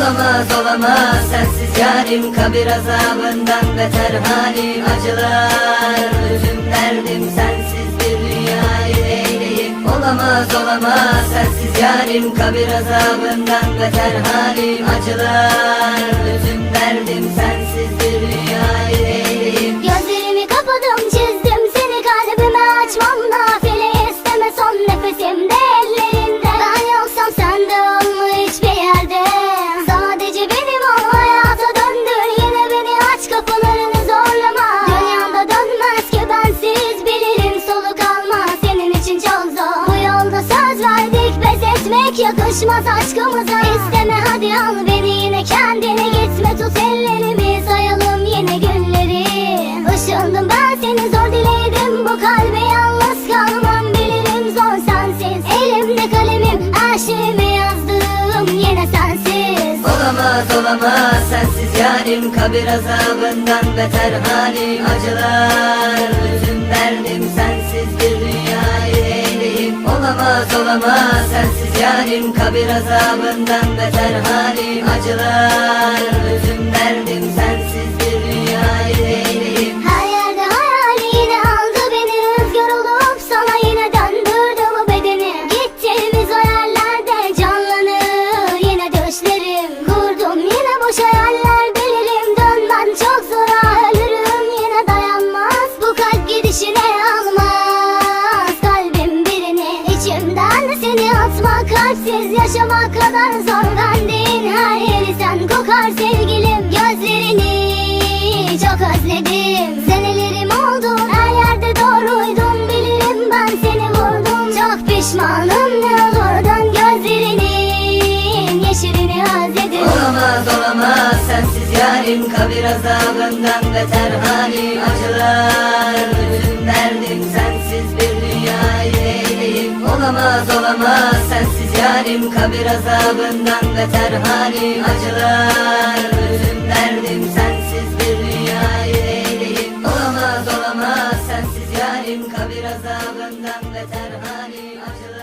Olamaz olamaz. Sensiz yarim Kabir azabından beter. Halim Acılar üzüm derdim sensiz bir dünyayı eyleyip Olamaz olamaz. Sensiz yarim Kabir azabından beter. Halim Acılar üzüm derdim yakışmaz aşkımıza. İsteme hadi al beni yine kendine. Gitme tut ellerimi sayalım yine günleri. Işındım ben seni zor diledim. Bu kalbe yalnız kalmam bilirim zor sensiz Elimde kalemim her şeyimi yazdım yine sensiz Olamaz olamaz sensiz yarim. Kabir azabından beter halim. Acılar üzüm derdim Olamaz olamaz. Sensiz yarim Kabir azabından beter halim Acılar Kalpsiz yaşamak kadar zor. Verdiğin her yeri sen kokar sevgilim. Gözlerini çok özledim. Senelerim oldu her yerde doğruydun Bilirim ben seni vurdum. Çok pişmanım ne olur dön gözlerinin Yeşilini özledim. Olamaz olamaz. Sensiz yarim Kabir azabından beter. Halim Acılar üzüm Olamaz olamaz. Sensiz yarim Kabir azabından beter halim Acılar. Özüm derdim sensiz bir dünyayı eyleyim Olamaz olamaz. Sensiz yarim Kabir azabından beter halim Acılar.